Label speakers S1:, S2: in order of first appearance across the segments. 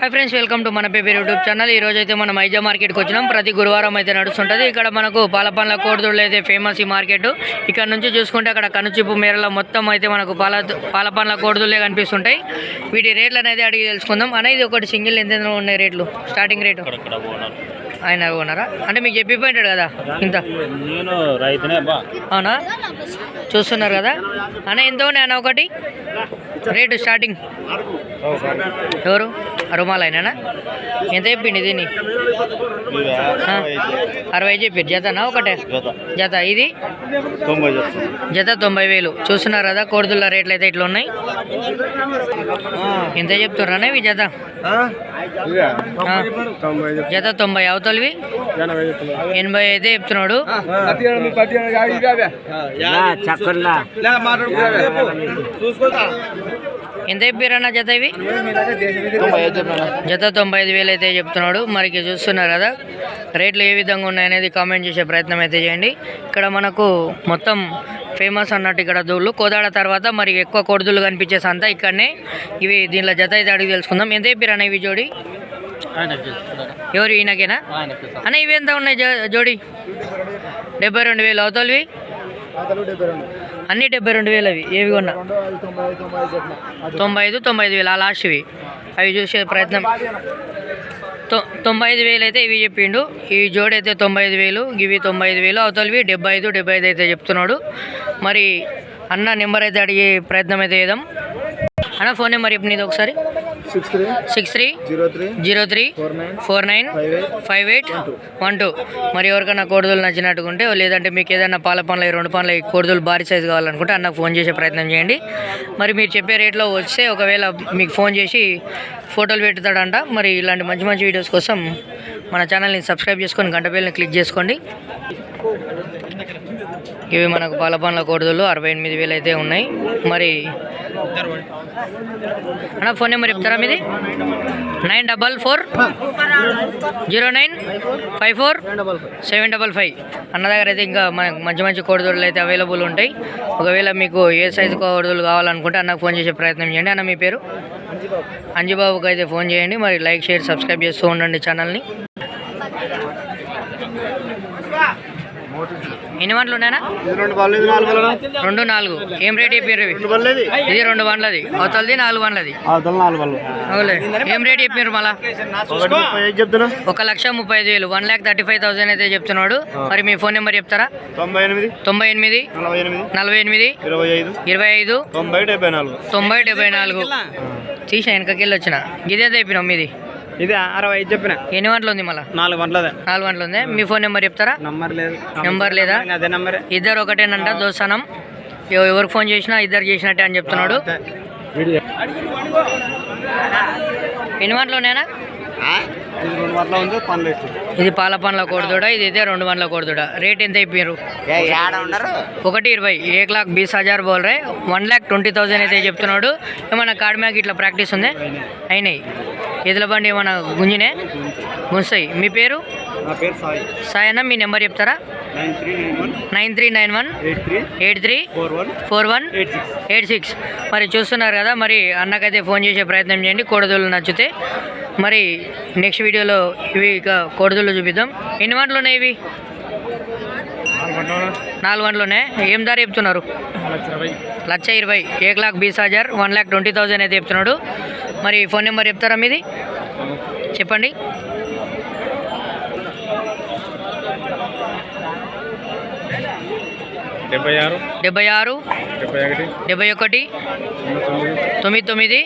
S1: Hi friends welcome to మన paper YouTube channel ఈ రోజు అయితే మనం ఐజా మార్కెట్కి వచ్చినాం. ప్రతి గురువారం అయితే నడుస్తుంటుంది. ఇక్కడ మనకు పాల పండ్ల అయితే ఫేమస్ ఈ మార్కెట్ ఇక్కడ నుంచి చూసుకుంటే అక్కడ కనుచిప్పు మేరలో మొత్తం అయితే మనకు పాల పాల పండ్ల కోడిదూళ్ళే కనిపిస్తుంటాయి. వీటి రేట్లు అనేది అడిగి తెలుసుకుందాం. అనేది ఒకటి సింగిల్ ఎంత ఉన్నాయి రేట్లు? స్టార్టింగ్ రేటు ఆయన ఉన్నారా అంటే మీకు చెప్పిపోయింటాడు కదా? ఇంత.
S2: నేను రైతునే బా
S1: అవునా? చూస్తున్నారు కదా? అన్న ఎంత ఉన్నాయి అన్న ఒకటి? రేటు స్టార్టింగ్ ఎవరు? రుమాల్ అయినా ఎంత చెప్పిండి దీన్ని అరవై చెప్పారు జతనా ఒకటే?
S2: జత.
S1: జత ఇది?
S2: తొంభై
S1: జత. తొంభై వేలు. చూస్తున్నారు కదా కోడిదుల రేట్లు అయితే ఇట్లా ఉన్నాయి? ఎంత చెప్తున్నారా ఇవి జత? ఆ, జత తొంభై. అవతలవి ఎనభై అయితే చెప్తున్నాడు. ఎంత చెప్పారన్న జత ఇవి? జత తొంభై ఐదు వేలు అయితే చెప్తున్నాడు. మరికి చూస్తున్నారు కదా రేట్లు ఏ విధంగా ఉన్నాయనేది కామెంట్ చేసే ప్రయత్నం అయితే చేయండి. ఇక్కడ మనకు మొత్తం ఫేమస్ అన్నట్టు ఇక్కడ దూళ్ళు. కోదాడ తర్వాత మరి ఎక్కువ కొడుదులు కనిపించే సంత ఇక్కడనే. ఇవి దీనిలో జత అయితే అడిగి తెలుసుకుందాం. ఎంత చెప్పారన్న ఇవి జోడి? ఎవరు? ఈయనకేనా? అన్న ఇవి ఎంత ఉన్నాయి జో- జోడి? డెబ్బై రెండు వేలు అవతలవి అన్ని డెబ్బై రెండు వేలు అవి. ఏవి కొన్నా? తొంభై ఐదు తొంభై ఐదు వేలు. ఆ లాస్ట్వి అవి చూసే ప్రయత్నం. తొంభై ఐదు వేలు అయితే ఇవి చెప్పిండు. ఈ జోడి అయితే తొంభై ఐదు వేలు. ఇవి తొంభై ఐదు వేలు. అవతలవి డెబ్బై ఐదు డెబ్బై ఐదు అయితే చెప్తున్నాడు. మరి అన్న నెంబర్ అయితే అడిగే ప్రయత్నం అయితే చేద్దాం. అన్న ఫోన్ నెంబర్ చెప్పు నీది ఒకసారి.
S3: Six three
S1: six three
S3: zero three
S1: zero three
S3: four nine
S1: four nine
S3: five eight
S1: one two. మరి ఎవరికైనా కోడిదలు నచ్చినట్టుకుంటే లేదంటే మీకు ఏదైనా పాల పనులు ఈ రెండు పనులు కోడిదలు భారీ సైజు కావాలనుకుంటే అన్నకు ఫోన్ చేసే ప్రయత్నం చేయండి. మరి మీరు చెప్పే రేట్లో వస్తే ఒకవేళ మీకు ఫోన్ చేసి ఫోటోలు పెడతాడంట. మరి ఇలాంటి మంచి మంచి వీడియోస్ కోసం మన ఛానల్ని సబ్స్క్రైబ్ చేసుకొని గంట బెల్ని క్లిక్ చేసుకోండి. ఇవి మనకు పాల పండ్ల కోడిదలు అరవై ఎనిమిది వేలు అయితే ఉన్నాయి. మరి అన్న ఫోన్ నెంబర్ చెప్తారా మీది? Nine double four zero nine five four seven double five. అన్న దగ్గర అయితే ఇంకా మనకు మంచి మంచి కోడిదొడలు అయితే అవైలబుల్ ఉంటాయి. ఒకవేళ మీకు ఏ సైజు కోడిదొడలు కావాలనుకుంటే అన్నకు ఫోన్ చేసే ప్రయత్నం చేయండి. అన్న మీ పేరు? అంజుబాబుకి అయితే ఫోన్ చేయండి. మరి లైక్ షేర్ సబ్స్క్రైబ్ చేస్తూ ఉండండి ఛానల్ని. ఎన్ని వంటలు ఉన్నాయన్నా?
S3: ఇది రెండు నాలుగు
S1: ఏం రేట్ చెప్పారు
S3: ఇది
S1: రెండు వండ్లది. అవతలది నాలుగు అవులే ఏం రేట్ చెప్పారు మళ్ళా? ఒక లక్ష ముప్పై ఐదు వేలు. One lakh thirty five thousand అయితే చెప్తున్నాడు. మరి మీ ఫోన్ నెంబర్ చెప్తారా?
S3: తొంభై ఎనిమిది.
S1: తొంభై ఎనిమిది.
S3: నలభై ఎనిమిది. ఇరవై ఐదు. తొంభై డెబ్బై నాలుగు.
S1: తొంభై డెబ్బై నాలుగు. తీసిన వెనకకెళ్ళి వచ్చిన ఇదే అయిపోయినావు మీది.
S3: ఇది అరవై ఐదు చెప్పిన.
S1: ఎన్ని వంటలు ఉంది మళ్ళా?
S3: నాలుగు గంటలదే.
S1: నాలుగు వంటలు ఉంది మీ ఫోన్ నెంబర్ చెప్తారా?
S3: నంబర్ లేదు.
S1: నెంబర్ లేదా?
S3: అదే నంబరే.
S1: ఇద్దరు ఒకటేనంట దోస్తానం. ఎవ- ఎవరికి ఫోన్ చేసినా ఇద్దరు చేసినట్టే అని చెప్తున్నాడు. ఎన్ని
S3: ఇది గంటల పనులు
S1: ఇది పాల పండ్ల కోడిదూడ ఇది అయితే రెండు పండ్ల కోడిదూడ. రేట్ ఎంత అయిపోయారు ఒకటి ఇరవై. ఏక్ లాక్ బీస్ హజార్ బోల్ రే? వన్ ల్యాక్ ట్వంటీ థౌజండ్ అయితే చెప్తున్నాడు. ఏమన్నా కార్డ్ మ్యాక్ ఇట్లా ప్రాక్టీస్ ఉంది? అయినాయి. ఎదుల బండి ఏమన్నా గుంజినే? గుంస్తాయి మీ పేరు?
S3: సాయి.
S1: సాయి అన్న మీ నెంబర్ చెప్తారా?
S3: Nine three nine one. Eight three four one eight six.
S1: మరి చూస్తున్నారు కదా మరి అన్నకైతే ఫోన్ చేసే ప్రయత్నం చేయండి కోడదూలు నచ్చితే. మరి నెక్స్ట్ వీడియోలో ఇవి ఇక కోడదూలు చూపిద్దాం. ఎన్ని వంటలు ఉన్నాయి ఇవి? నాలుగు వంటలు ఉన్నాయి. ఏం ధర చెప్తున్నారు? లక్ష ఇరవై. ఏక్ లాక్ బీస్ హజార్ వన్ ల్యాక్ ట్వంటీ థౌజండ్ అయితే చెప్తున్నాడు. మరి ఫోన్ నెంబర్ చెప్తారా మీది? చెప్పండి.
S3: డెబ్బై ఆరు
S1: డెబ్బై ఆరు
S3: డెబ్బై ఒకటి తొమ్మిది.
S1: తొమ్మిది.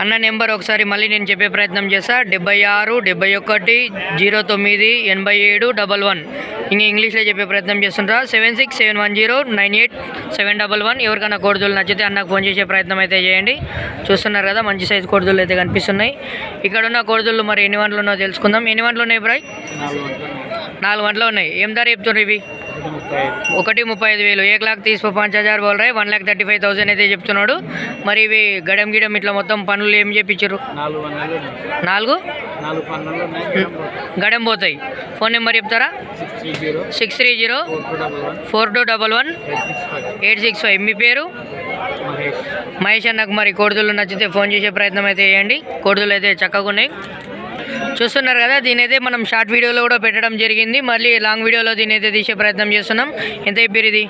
S1: అన్న నెంబర్ ఒకసారి మళ్ళీ నేను చెప్పే ప్రయత్నం చేస్తా. డెబ్బై ఆరు డెబ్బై ఒకటి జీరో తొమ్మిది ఎనభై ఏడు డబల్ వన్. ఇంక ఇంగ్లీష్లో చెప్పే ప్రయత్నం చేస్తుంటా. Seven six seven one zero nine eight seven double one. ఎవరికైనా కోడిదూలు నచ్చితే అన్నకు ఫోన్ చేసే ప్రయత్నం అయితే చేయండి. చూస్తున్నారు కదా మంచి సైజు కోడిదూలు అయితే కనిపిస్తున్నాయి. ఇక్కడ ఉన్న కోడిదూలు మరి ఎన్ని వంటలు ఉన్నాయో తెలుసుకుందాం. ఎన్ని వంటలు ఉన్నాయి బ్రాయ్
S3: నాలుగు
S1: వంటలు ఉన్నాయి. ఏం ధర చెప్తున్నారు ఇవి?
S3: ఒకటి ముప్పై ఐదు
S1: వేలు. ఏక్ లాక్ తీసుకో పాంచ్ హజార్ బోల్ Roy one lakh thirty five thousand అయితే చెప్తున్నాడు. మరి ఇవి గడం గిడం ఇట్లా మొత్తం పనులు ఏం చేపించారు
S3: నాలుగు
S1: గడం పోతాయి. ఫోన్ నెంబర్ చెప్తారా?
S3: Six three zero. Four two double one. Eight six five.
S1: మీ పేరు?
S3: మహేష్.
S1: మహేష్ అన్నకు మరి కోడిదూలు నచ్చితే ఫోన్ చేసే ప్రయత్నం అయితే చేయండి. కోడిదూలు అయితే చక్కగా ఉన్నాయి. చూస్తున్నారు కదా దీని అయితే మనం షార్ట్ వీడియోలో కూడా పెట్టడం జరిగింది. మళ్ళీ లాంగ్ వీడియోలో దీని అయితే తీసే ప్రయత్నం చేస్తున్నాం. ఎంత అయిపోయి ఇది?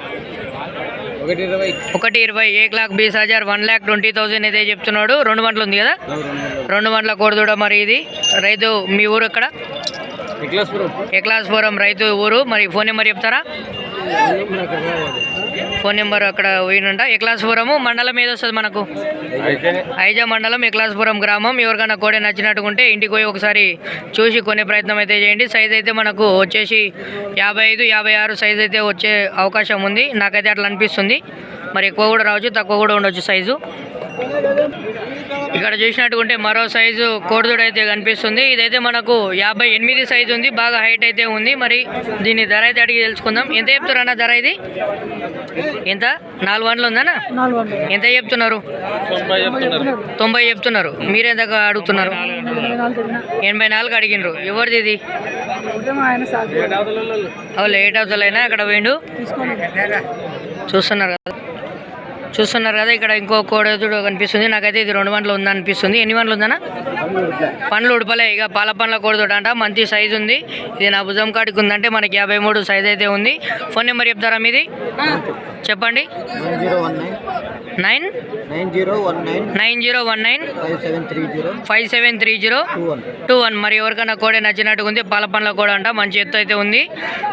S3: ఒకటి ఇరవై.
S1: ఏక్ లాక్ బీస్ హజార్ వన్ ల్యాక్ ట్వంటీ థౌసండ్ అయితే చెప్తున్నాడు. రెండు వంటలు ఉంది కదా? రెండు వంటల కోడిదూడ మరి ఇది. రైతు మీ ఊరు ఎక్కడ? ఎక్లాస్పురం రైతు ఊరు. మరి ఫోన్ నెంబర్ చెప్తారా? ఫోన్ నెంబర్ అక్కడ పోయినంట ఎక్లాస్పురము మండలం ఏది వస్తుంది మనకు? ఐజా మండలం ఎక్లాస్పురం గ్రామం. ఎవరికైనా కోడే నచ్చినట్టుకుంటే ఇంటికి పోయి ఒకసారి చూసి కొనే ప్రయత్నం అయితే చేయండి. సైజ్ అయితే మనకు వచ్చేసి యాభై ఐదు యాభై ఆరు సైజ్ అయితే వచ్చే అవకాశం ఉంది. నాకైతే అట్లా అనిపిస్తుంది. మరి ఎక్కువ కూడా రావచ్చు తక్కువ కూడా ఉండొచ్చు సైజు. ఇక్కడ చూసినట్టుకుంటే మరో సైజు కోడిదూడ అయితే కనిపిస్తుంది. ఇదైతే మనకు యాభై ఎనిమిది సైజు ఉంది బాగా హైట్ అయితే ఉంది. మరి దీని ధర అయితే అడిగి తెలుసుకుందాం. ఎంత చెప్తారన్న ధర ఇది? ఎంత? నాలుగు వందలు ఉందన్నా? ఎంత చెప్తున్నారు? తొంభై చెప్తున్నారు. మీరెంత అడుగుతున్నారు? ఎనభై నాలుగు అడిగినారు ఎవరిది ఇది? అవు లేట్ అవుతలేనా అక్కడ పోయిండు. చూస్తున్నారు. చూస్తున్నారు కదా ఇక్కడ ఇంకో కోడెదుడు కనిపిస్తుంది. నాకైతే ఇది రెండు వంటలు ఉందని అనిపిస్తుంది. ఎన్ని వందలు ఉందన్నా? పండ్లు ఉడపలే. ఇక పాల పండ్ల కోడెదుడు అంట మంచి సైజు ఉంది. ఇది నా భుజం కాడికి ఉందంటే మనకి యాభై మూడు సైజ్ అయితే ఉంది. ఫోన్ నెంబర్ చెప్తారా మీది? చెప్పండి.
S3: Nine? Zero nine zero one nine? Five seven three zero? Two one.
S1: మరి ఎవరికైనా కోడే నచ్చినట్టుగా ఉంది పాల పండ్ల కోడ అంట మంచి ఎత్తు అయితే ఉంది.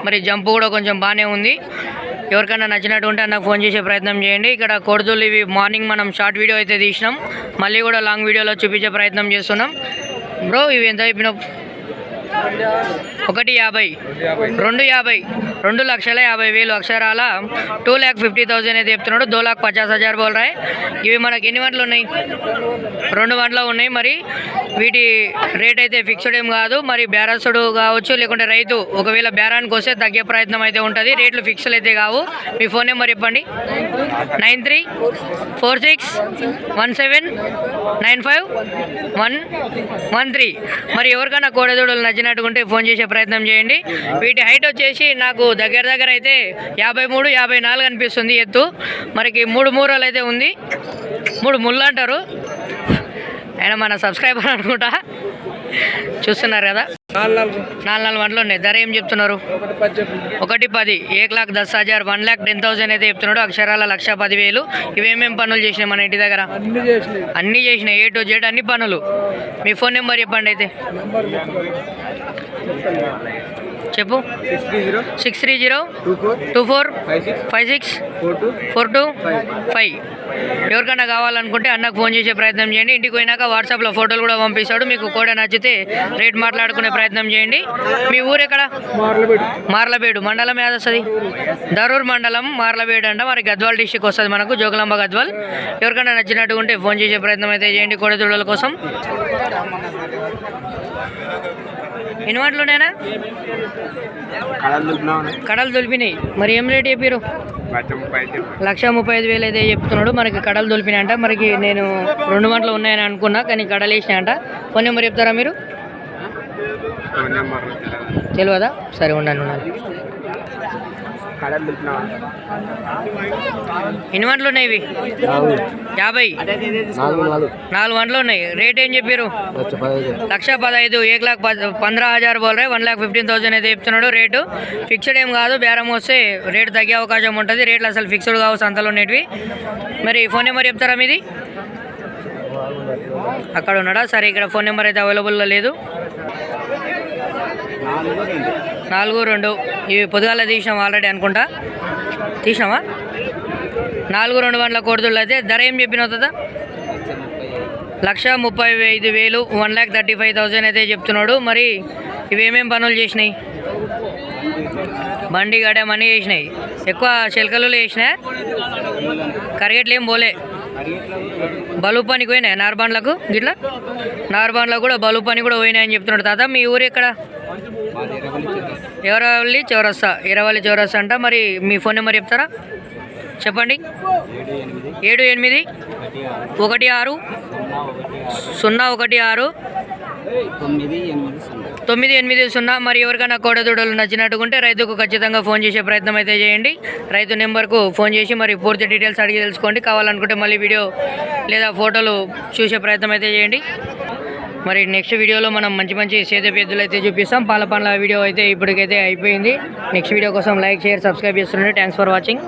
S1: మరి జంపు కూడా కొంచెం బాగానే ఉంది. ఎవరికైనా నచ్చినట్టు ఉంటే నాకు ఫోన్ చేసే ప్రయత్నం చేయండి. ఇక్కడ కొడుతులు ఇవి మార్నింగ్ మనం షార్ట్ వీడియో అయితే తీసినాం. మళ్ళీ కూడా లాంగ్ వీడియోలో చూపించే ప్రయత్నం చేస్తున్నాం. బ్రో ఇవి ఎంత అయిపోయినావు ఒకటి యాభై రెండు యాభై రెండు లక్షల యాభై వేలు అక్షరాల టూ ల్యాక్ ఫిఫ్టీ థౌసండ్ అయితే చెప్తున్నాడు. దో లాక్ పచాస్ హజార్ బోల్ రాయ్. ఇవి మనకి ఎన్ని వంటలు ఉన్నాయి? రెండు వంటలు ఉన్నాయి మరి. వీటి రేట్ అయితే ఫిక్స్డ్ ఏం కాదు. మరి బేరసుడు కావచ్చు లేకుంటే రైతు ఒకవేళ బేరానికి వస్తే తగ్గే ప్రయత్నం అయితే ఉంటుంది. రేట్లు ఫిక్స్డ్ అయితే కావు. మీ ఫోన్ నెంబర్ చెప్పండి. Nine three four six one seven nine five one one three. మరి ఎవరికైనా కోడెదూడలు నచ్చినట్టుకుంటే ఫోన్ చేసే ప్రయత్నం చేయండి. వీటి హైట్ వచ్చేసి నాకు దగ్గర దగ్గర అయితే యాభై మూడు యాభై నాలుగు అనిపిస్తుంది ఎత్తు. మనకి మూడు మూరలు అయితే ఉంది. మూడు ముళ్ళు అంటారు. ఆయన మన సబ్స్క్రైబర్ అనుకుంటా. చూస్తున్నారు కదా? నాలుగు నాలుగు. వంటలు ఉన్నాయి. ధర ఏం చెప్తున్నారు? ఒకటి పది ఏక్ లాక్ దస్ హజార్ వన్ లాక్ టెన్ థౌసండ్ అయితే చెప్తున్నాడు. అక్షరాల లక్ష పదివేలు. ఇవేమేం పనులు చేసినాయి మన ఇంటి దగ్గర?
S3: అన్ని చేసినాయి.
S1: అన్నీ చేసినాయి. ఏ టు జెడ్ అన్ని పనులు. మీ ఫోన్ నెంబర్ చెప్పండి అయితే. cần చెప్పు.
S3: Six three zero. Two four. Five six. Four two.
S1: Five. ఎవరికైనా కావాలనుకుంటే అన్నకు ఫోన్ చేసే ప్రయత్నం చేయండి. ఇంటికి పోయినాక వాట్సాప్లో ఫోటోలు కూడా పంపిస్తాడు. మీకు కూడా నచ్చితే రేట్ మాట్లాడుకునే ప్రయత్నం చేయండి. మీ ఊరు ఎక్కడ? మార్లబేడు. మండలం ఏది వస్తుంది? దరూర్ మండలం మార్లబేడు అంట. మరి గద్వాల్ డిస్టిక్ వస్తుంది మనకు. జోగులాంబ గద్వాల్. ఎవరికైనా నచ్చినట్టు ఉంటే ఫోన్ చేసే ప్రయత్నం అయితే చేయండి. కోడెదూడల కోసం. ఎన్ని వాటిలోనేనా కడలు దొలిపినాయి. మరి ఏం రేట్ చెప్పారు లక్ష ముప్పై ఐదు వేలు అయితే చెప్తున్నాడు. మనకి కడలు దొలిపినాయంట. మనకి నేను రెండు గంటలు ఉన్నాయని అనుకున్నా కానీ కడలు వేసినాయంట. ఫోన్ నెంబర్ చెప్తారా మీరు? తెలియదా సరే ఉన్నాను ఉన్నాను ఎన్ని వంటలు ఉన్నాయి ఇవి? యాభై.
S3: నాలుగు నాలుగు.
S1: నాలుగు వంటలు ఉన్నాయి. రేట్ ఏం చెప్పారు
S3: లక్ష పదహైదు.
S1: ఏక్ లాక్ పద్- పంద్రా హజార్ బోల్ రే వన్ లాక్ ఫిఫ్టీన్ థౌసండ్ అయితే చెప్తున్నాడు రేటు. ఫిక్స్డ్ ఏం కాదు బేరం వస్తే రేటు తగ్గే అవకాశం ఉంటుంది. రేట్లు అసలు ఫిక్స్డ్ కావు సంతలో ఉండేటివి. మరి ఫోన్ నెంబర్ చెప్తారా మీది? అక్కడ ఉన్నాడా? సరే ఇక్కడ ఫోన్ నెంబర్ అయితే అవైలబుల్లో లేదు. నాలుగు రెండు. ఇవి పొద్దుగాల తీసినాం ఆల్రెడీ అనుకుంటా. తీసామా నాలుగు రెండు వందల కోడుతుళ్ళు అయితే ధర ఏం చెప్పిన కదా లక్ష ముప్పై ఐదు వేలు one lakh thirty five thousand అయితే చెప్తున్నాడు. మరి ఇవేమేం పనులు చేసినాయి? బండి గడెం మనీ చేసినాయి. ఎక్కువ చిలకలు వేసినాయి కరిగేట్లు ఏం పోలే. బలు పనికి పోయినాయి? నార్బాన్లకు గిట్లా? నార్బాన్లకు కూడా బలు పని కూడా పోయినాయని చెప్తున్నాడు తాత. మీ ఊరు ఎక్కడ? ఎవరవల్లి చౌరస్తా. ఇరవల్లి చౌరస్తా అంట. మరి మీ ఫోన్ నెంబర్ చెప్తారా? చెప్పండి. ఏడు ఎనిమిది ఒకటి ఆరు. సున్నా ఒకటి ఆరు.
S3: తొమ్మిది ఎనిమిది సున్నా.
S1: తొమ్మిది ఎనిమిది సున్నా మరి ఎవరికైనా కోడదూడలు నచ్చినట్టుకుంటే రైతుకు ఖచ్చితంగా ఫోన్ చేసే ప్రయత్నం అయితే చేయండి. రైతు నెంబర్కు ఫోన్ చేసి మరి పూర్తి డీటెయిల్స్ అడిగి తెలుసుకోండి. కావాలనుకుంటే మళ్ళీ వీడియో లేదా ఫోటోలు చూసే ప్రయత్నం అయితే చేయండి. మరి నెక్స్ట్ వీడియోలో మనం మంచి మంచి సేద పెద్దలు అయితే చూపిస్తాం. పాల పండ్ల వీడియో అయితే ఇప్పటికైతే అయిపోయింది. నెక్స్ట్ వీడియో కోసం లైక్ షేర్ సబ్స్క్రైబ్ చేస్తుండే థ్యాంక్స్ ఫర్ వాచింగ్